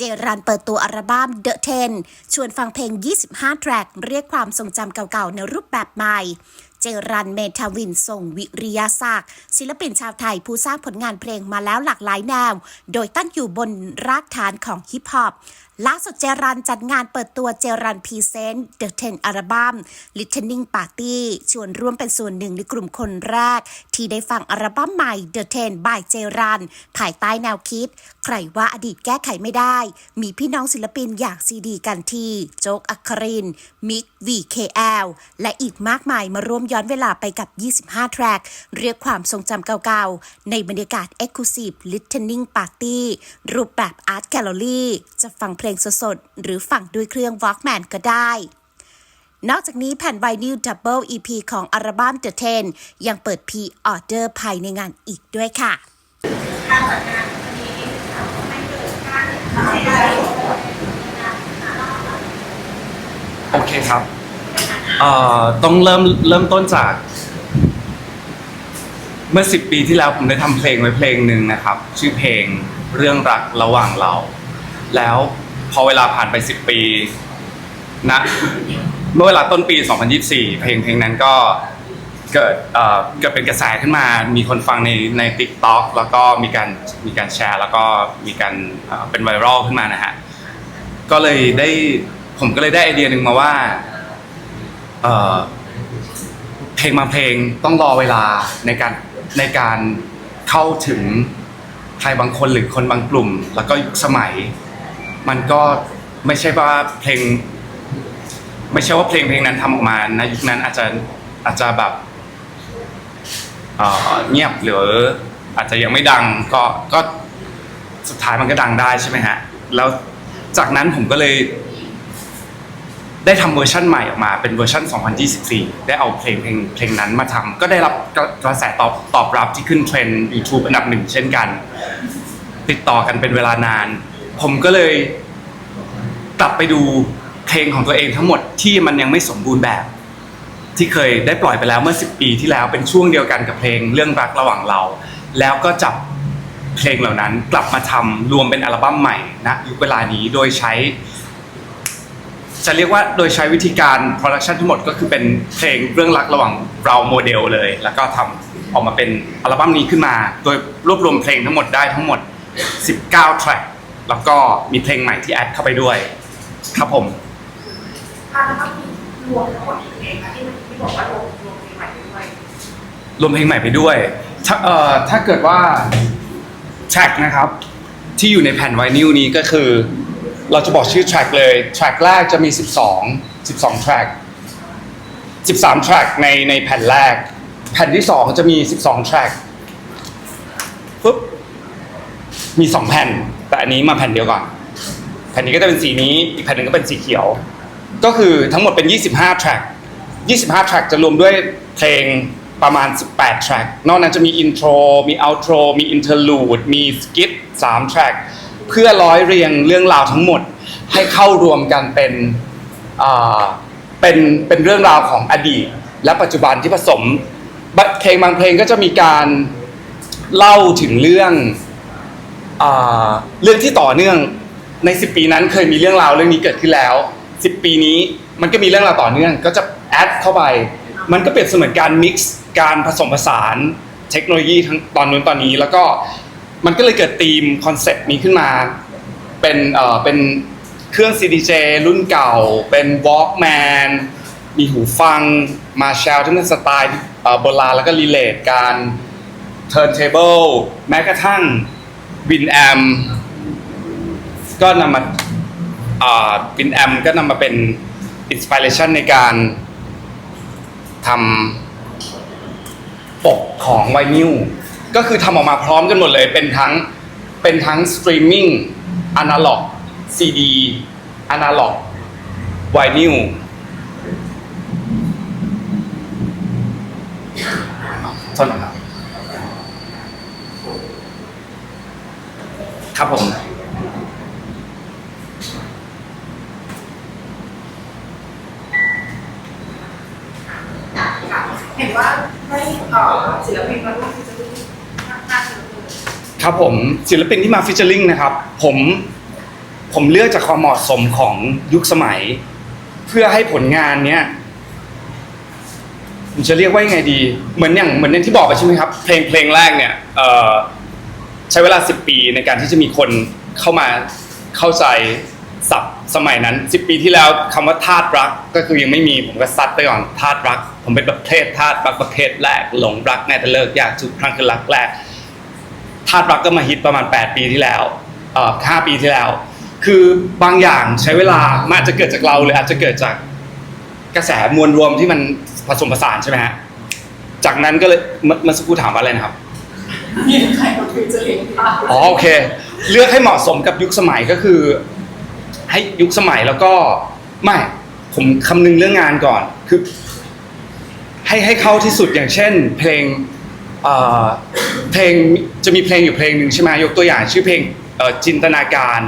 เจรันเปิดตัวอัลบั้ม The Ten ชวนฟังเพลง 25 แทร็ก เรียกความทรงจำเก่าๆ ในรูปแบบใหม่ เจรันเมทาวินส่งวิริยาศักดิ์ศิลปินชาวไทยผู้สร้างผลงานเพลงมาแล้วหลากหลายแนว โดยตั้งอยู่บนรากฐานของฮิปฮอป ล่าสุดเจรันจัดงานเปิดตัวเจรันพรีเซนต์ The Ten อัลบั้ม Listening Party ชวนร่วมเป็นส่วนหนึ่งในกลุ่มคนแรก ที่ได้ฟังอัลบั้มใหม่ The Ten by เจรันภายใต้แนวคิด ใครว่าอดีตแก้ไขไม่ได้ มีพี่น้องศิลปินอย่ากซีดีกันที่โจ๊กอัคริน มิก VKL และอีกมากมายมาร่วมย้อนเวลาไปกับ 25 แทร็ก เรียกความทรงจำเก่าๆ ในบรรยากาศ Exclusive Listening Party รูปแบบ Art Gallery จะฟังเพลงสดๆ หรือฟังด้วยเครื่อง Walkman ก็ได้ นอกจากนี้แผ่นไวนิลดับเบิล EP ของอัลบั้ม The Ten ยังเปิด P Order ภายในงานอีกด้วยค่ะโอเคครับ เอ่อ ต้องเริ่มเริ่มต้นจาก เมื่อสิบปีที่แล้วผมได้ทำเพลงไว้เพลงหนึ่งนะครับ ชื่อเพลงเรื่องรักระหว่างเรา แล้ว พอเวลาผ่านไปสิบปีนะเมื่อเวลาต้นปี 2024 เพลงเพลงนั้นก็เกิดเอ่อเกิดเป็นกระแสขึ้นมา มีคนฟังในใน t ิ k t o k แล้วก็มีการมีการแชร์ แล้วก็มีการเอ่อเป็นไวรัลขึ้นมานะฮะ ก็เลยได้ผมก็เลยได้ไอเดียหนึ่งมาว่าเอ่อเพลงบางเพลงต้องรอเวลาในการในการเข้าถึงใครบางคนหรือคนบางกลุ่ม แล้วก็ยุคสมัย มันก็ไม่ใช่ว่าเพลง ไม่ใช่ว่าเพลงเพลงนั้นทำออกมาในยุคนั้นอาจจะอาจจะแบบเอ่อเงียบหรืออาจจะยังไม่ดังก็ก็สุดท้ายมันก็ดังได้ใช่ไหมฮะ แล้วจากนั้นผมก็เลย ได้ทำเวอร์ชันใหม่ออกมาเป็นเวอร์ชัน2024 ได้เอาเพลงเพลงเพลงนั้นมาทำก็ได้รับกระกระแสตอบตอบรับที่ขึ้นเทรนด์ YouTube อันดับหนึ่งเช่นกัน ติดต่อกันเป็นเวลานาน ผมก็เลยกลับไปดูเพลงของตัวเองทั้งหมดที่มันยังไม่สมบูรณ์แบบ ที่เคยได้ปล่อยไปแล้วเมื่อ 10 ปีที่แล้วเป็นช่วงเดียวกันกับเพลงเรื่องรักระหว่างเรา แล้วก็จับเพลงเหล่านั้นกลับมาทำรวมเป็นอัลบั้มใหม่ณยุคเวลานี้โดยใช้ จะเรียกว่าโดยใช้วิธีการโปรดักชันทั้งหมดก็คือเป็นเพลงเรื่องรักระหว่างเราโมเดลเลย แล้วก็ทำออกมาเป็นอัลบั้มนี้ขึ้นมา โดยรวบรวมเพลงทั้งหมดได้ทั้งหมด 19 แทร็ก แล้วก็มีเพลงใหม่ที่แอดเข้าไปด้วย ครับผมค่ะแล้วก็มีรวมทั้งหมดกี่เพลงคะที่มันที่บอกว่ารวมรวมเพลงใหม่ไปด้วยรวมเพลงใหม่ไปด้วย ถ้าเอ่อถ้าเกิดว่าแทร็กนะครับ ที่อยู่ในแผ่นไวนิลนี้ก็คือ เราจะบอกชื่อแทร็กเลยแทร็กแรกจะมี 12 12แทร็ก13แทร็กในในแผ่นแรก แผ่นที่ 2 จะมี 12แทร็กปุ๊บมี 2 แผ่น นนี้มาแผ่นเดียวก่อน แผ่นนี้ก็จะเป็นสีนี้ อีกแผ่นหนึ่งก็เป็นสีเขียว ก็คือทั้งหมดเป็น 25แทร็ก25แทร็กจะรวมด้วยเพลงประมาณ 18แทร็กนอกนั้นจะมีอินโทร มีเอาโทร มีอินเทอร์ลูด มีสกิท3แทร็กเพื่อร้อยเรียงเรื่องราวทั้งหมดให้เข้ารวมกันเป็นเป็นเป็นเรื่องราวของอดีต และปัจจุบันที่ผสมบเพลงบางเพลงก็จะมีการเล่าถึงเรื่อง อ่าเรื่องที่ต่อเนื่องใน 10 ปีนั้นเคยมีเรื่องราวเรื่องนี้เกิดขึ้นแล้ว 10 ปีนี้มันก็มีเรื่องราวต่อเนื่อง ก็จะแอดเข้าไป มันก็เปรียบเสมือนการมิกซ์การผสมผสานเทคโนโลยีทั้งตอนนู้นตอนนี้ แล้วก็มันก็เลยเกิดธีมคอนเซ็ปต์นี้ขึ้นมา เป็นเอ่อเป็นเครื่อง CDJ รุ่นเก่า เป็น Walkman มีหูฟังมาแชลที่มันสไตล์โบราณแล้วก็รีเลทการ turntable แม้กระทั่ง วินแอมก็นำมาวินแอมก็นำมาเป็นอินสปิเรชันในการทำปกของไวนิลก็คือทำออกมาพร้อมกันหมดเลย เป็นทั้งเป็นทั้งสตรีมมิ่งอนาล็อกซีดีอนาล็อกไวนิลโทษนะครับ ครับผมค่ะเห็นว่าให้เอ่อศิลปินมาร่วมฟิชเชอร์ลิงห้าศิลปินครับผมศิลปินที่มาฟิชเชอร์ลิงนะครับ ผมผมเลือกจากความเหมาะสมของยุคสมัย เพื่อให้ผลงานเนี้ยผมจะเรียกว่ายังไงดี เหมือนอย่างเหมือนอย่างที่บอกไปใช่ไหมครับ เพลงเพลงแรกเนี่ยเอ่อ ใช้เวลา 10 ปีในการที่จะมีคนเข้ามาเข้าใจศัพท์สมัยนั้น 10 ปีที่แล้วคำว่าทาสรักก็คือยังไม่มีผมก็ซัดไปก่อนทาสรัก ผมเป็นประเภททาสรักประเภทแรก หลงรักแน่แต่เลิกยากทุกครั้งคือรักแรกธาตุรักก็มาฮิตประมาณ 8 ปีที่แล้วเอ่อ5ปีที่แล้ว คือบางอย่างใช้เวลามันอาจจะเกิดจากเราหรืออาจจะเกิดจากกระแสมวลรวมที่มันผสมผสานใช่ไหมฮะจากนั้นก็เลยเมื่อสักครู่ถามว่าอะไรนะครับ มีใครมาฟิชเชอร์ลิงค่ะอ๋อโอเค เลือกให้เหมาะสมกับยุคสมัยก็คือ ให้ยุคสมัยแล้วก็ไม่ผมคำนึงเรื่องงานก่อนคือให้ให้เข้าที่สุดอย่างเช่น เพลงเอ่อเพลงจะมีเพลงอยู่เพลงหนึ่งใช่ไหมยกตัวอย่างชื่อเพลงเอ่อจินตนาการ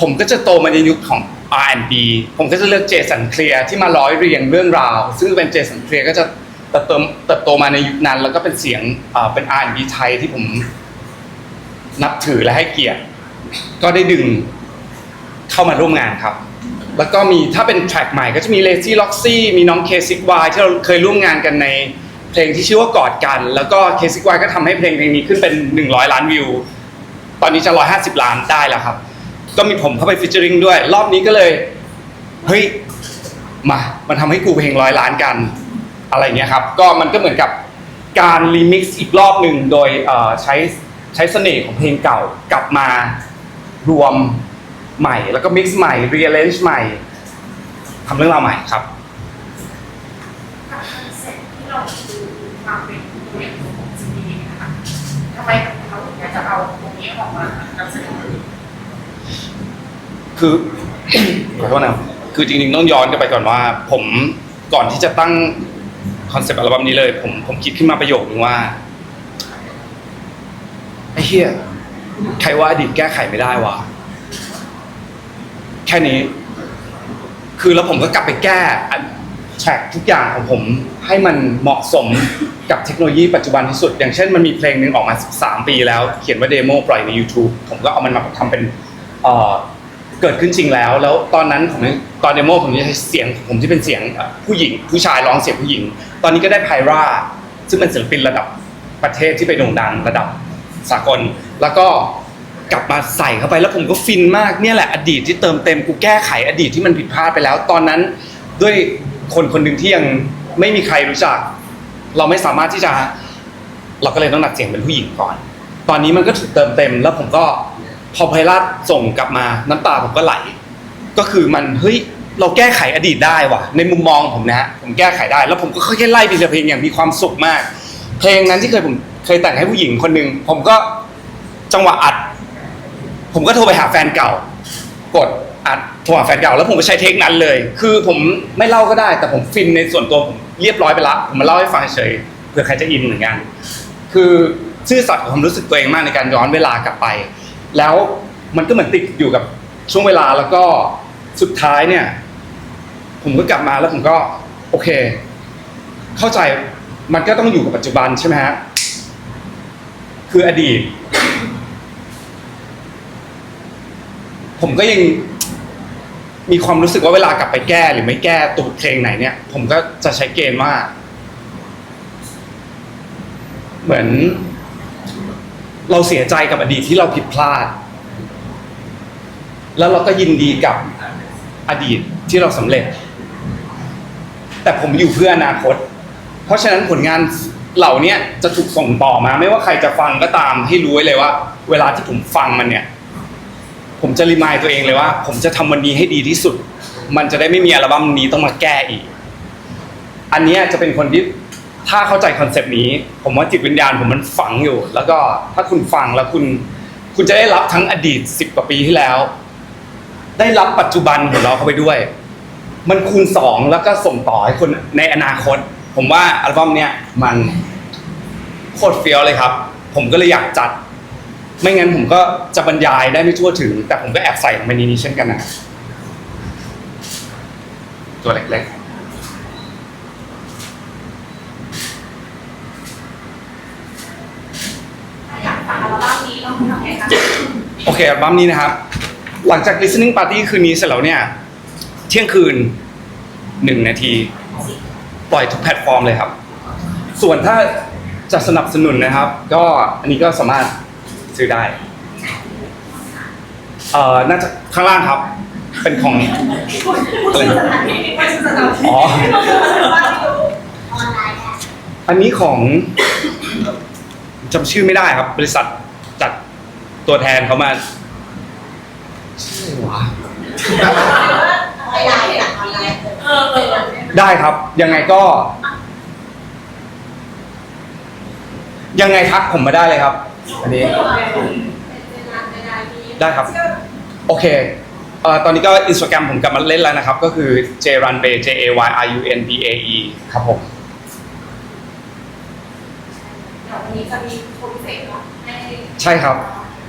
ผมก็จะโตมาในยุคของ R&B ผมก็จะเลือกเจสันเคลียร์ที่มาร้อยเรียงเรื่องราว ซึ่งเป็นเจสันเคลียร์ก็จะ เติบโตเติบโตมาในยุคนั้นแล้วก็เป็นเสียงเอ่อเป็น R&B ไทยที่ผมนับถือและให้เกียรติ ก็ได้ดึงเข้ามาร่วมงานครับ แล้วก็มีถ้าเป็นแทร็กใหม่ก็จะมี Lazy Loxy มีน้อง k 6 y ที่เราเคยร่วมงานกันในเพลงที่ชื่อว่ากอดกัน แล้วก็ k 6 y ก็ทำให้เพลงเพลงนี้ขึ้นเป็น 100 ล้านวิว ตอนนี้จะ 150 ล้านได้แล้วครับ ก็มีผมเข้าไปฟิชเจอริงด้วย รอบนี้ก็เลย เฮ้ย มา มันทำให้กูเพลงร้อยล้านกัน อะไรเงี้ยครับ ก็มันก็เหมือนกับการรีมิกซ์อีกรอบหนึ่งโดยเอ่อใช้ใช้เสน่ห์ของเพลงเก่ากลับมารวมใหม่ แล้วก็มิกซ์ใหม่รีเลนจ์ใหม่ทำเรื่องราวใหม่ครับกับคอนเซ็ปต์ที่เราดูความเป็นตัวเองของซีรีส์นะคะทำไมเขาถึงอยากจะเอาตรงนี้ออกมานำเสนอคือขอโทษนะครับคือจริงๆต้องย้อนกลับไปก่อนว่า ผมก่อนที่จะตั้ง คอนเซปต์อัลบั้มนี้เลย ผมผมคิดขึ้นมาประโยคนึงว่าไอ้เฮียใครว่าอดีตแก้ไขไม่ได้วะแค่นี้ คือแล้วผมก็กลับไปแก้แทร็กทุกอย่างของผมให้มันเหมาะสมกับเทคโนโลยีปัจจุบันที่สุด อย่างเช่นมันมีเพลงหนึ่งออกมา 13 ปีแล้ว เขียนว่าเดโมปล่อยใน YouTube ผมก็เอามันมาทำเป็น เกิดขึ้นจริงแล้ว แล้วตอนนั้นผมตอนเดโมผมจะใช้เสียงผมที่เป็นเสียงผู้หญิง ผู้ชายร้องเสียงผู้หญิง ตอนนี้ก็ได้ไพราซึ่งเป็นศิลปินระดับประเทศที่ไปโด่งดังระดับสากล แล้วก็กลับมาใส่เข้าไปแล้วผมก็ฟินมากเนี่ยแหละอดีตที่เติมเต็มกูแก้ไขอดีตที่มันผิดพลาดไปแล้ว ตอนนั้นด้วยคนคนหนึ่งที่ยังไม่มีใครรู้จัก เราไม่สามารถที่จะ เราก็เลยต้องดัดเสียงเป็นผู้หญิงก่อน ตอนนี้มันก็ถูกเติมเต็มแล้วผมก็ พอไพลาตส่งกลับมาน้ำตาผมก็ไหล ก็คือมันเฮ้ยเราแก้ไขอดีตได้ว่ะ ในมุมมองผมนะฮะผมแก้ไขได้ แล้วผมก็ค่อยๆไล่ไปทีละเพลงอย่างมีความสุขมาก เพลงนั้นที่เคยผมเคยแต่งให้ผู้หญิงคนหนึ่งผมก็จังหวะอัด ผมก็โทรไปหาแฟนเก่า กดอัดโทรหาแฟนเก่า แล้วผมก็ใช้เทคนั้นเลย คือผมไม่เล่าก็ได้ แต่ผมฟินในส่วนตัวผมเรียบร้อยไปละผมมาเล่าให้ฟังเฉยเผื่อใครจะอินเหมือนกัน คือซื่อสัตย์กับความรู้สึกตัวเองมากในการย้อนเวลากลับไป แล้วมันก็เหมือนติดอยู่กับช่วงเวลาแล้วก็สุดท้ายเนี่ย ผมก็กลับมาแล้วผมก็โอเค เข้าใจมันก็ต้องอยู่กับปัจจุบันใช่ไหมฮะคืออดีต ผมก็ยังมีความรู้สึกว่าเวลากลับไปแก้หรือไม่แก้ตัวเพลงไหนเนี่ย ผมก็จะใช้เกณฑ์ว่า เหมือน เราเสียใจกับอดีตที่เราผิดพลาด แล้วเราก็ยินดีกับอดีตที่เราสำเร็จ แต่ผมอยู่เพื่ออนาคต เพราะฉะนั้นผลงานเหล่านี้จะถูกส่งต่อมา ไม่ว่าใครจะฟังก็ตามให้รู้ไว้เลยว่า เวลาที่ผมฟังมันเนี่ย ผมจะรีมายตัวเองเลยว่า ผมจะทำวันนี้ให้ดีที่สุด มันจะได้ไม่มีอัลบั้มนี้ต้องมาแก้อีก อันนี้จะเป็นคนที่ ถ้าเข้าใจคอนเซปต์นี้ ผมว่าจิตวิญญาณผมมันฝังอยู่ แล้วก็ถ้าคุณฟังแล้วคุณ คุณจะได้รับทั้งอดีตสิบกว่าปีที่แล้ว ได้รับปัจจุบันของเราเข้าไปด้วย มันคูณสองแล้วก็ส่งต่อให้คนในอนาคต ผมว่าอัลบั้มเนี้ยมันโคตรเฟี้ยวเลยครับ ผมก็เลยอยากจัด ไม่งั้นผมก็จะบรรยายได้ไม่ทั่วถึง แต่ผมก็แอบใส่ลงไปในนี้เช่นกันนะตัวเล็กๆ โอเคอัลบั้มนี้นะครับ หลังจาก listening party คืนนี้เสร็จแล้วเนี่ย เที่ยงคืนหนึ่งนาที ปล่อยทุกแพลตฟอร์มเลยครับ ส่วนถ้าจะสนับสนุนนะครับ ก็อันนี้ก็สามารถซื้อได้ เอ่อน่าจะข้างล่างครับ เป็นของอะไรอ๋อ อันนี้ของจำชื่อไม่ได้ครับ บริษัทจัด ตัวแทนเขามาชื่อวะได้ครับ ยังไงก็ ยังไงทักผมมาได้เลยครับ อันนี้ได้ครับ โอเคเอ่อตอนนี้ก็อินสตาแกรมผมกลับมาเล่นแล้วนะครับ ก็คือ jrunbay j a y r u n b a e ครับผม เดี๋ยววันนี้จะมีโปรเจกต์เนาะให้ใช่ครับ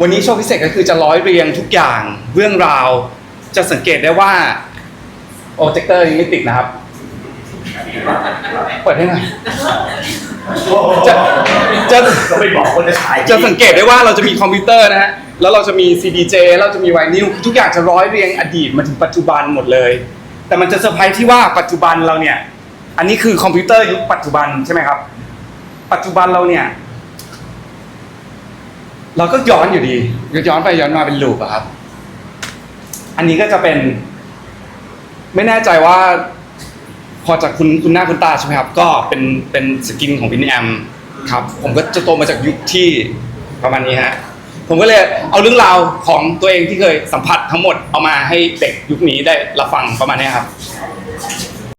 วันนี้โชว์พิเศษก็คือจะร้อยเรียงทุกอย่างเรื่องราว จะสังเกตได้ว่าโปรเจคเตอร์ยังไม่ติดนะครับ เปิดให้หน่อยจะจะก็ไม่บอกคนจะฉายจะสังเกตได้ว่าเราจะมีคอมพิวเตอร์นะฮะ แล้วเราจะมี CDJ เราจะมีไวนิลทุกอย่างจะร้อยเรียงอดีตมาถึงปัจจุบันหมดเลย แต่มันจะเซอร์ไพรส์ที่ว่าปัจจุบันเราเนี่ย อันนี้คือคอมพิวเตอร์ยุคปัจจุบันใช่ไหมครับ ปัจจุบันเราเนี่ย เราก็ย้อนอยู่ดีย้อนไปย้อนมาเป็นลูปอะครับ อันนี้ก็จะเป็น ไม่แน่ใจว่า พอจากคุณคุณหน้าคุณตาใช่ไหมครับ ก็เป็นเป็นสกินของพินแอมครับ ผมก็จะโตมาจากยุคที่ประมาณนี้ฮะผมก็เลยเอาเรื่องราวของตัวเองที่เคยสัมผัสทั้งหมดเอามาให้เด็กยุคนี้ได้รับฟังประมาณนี้ครับ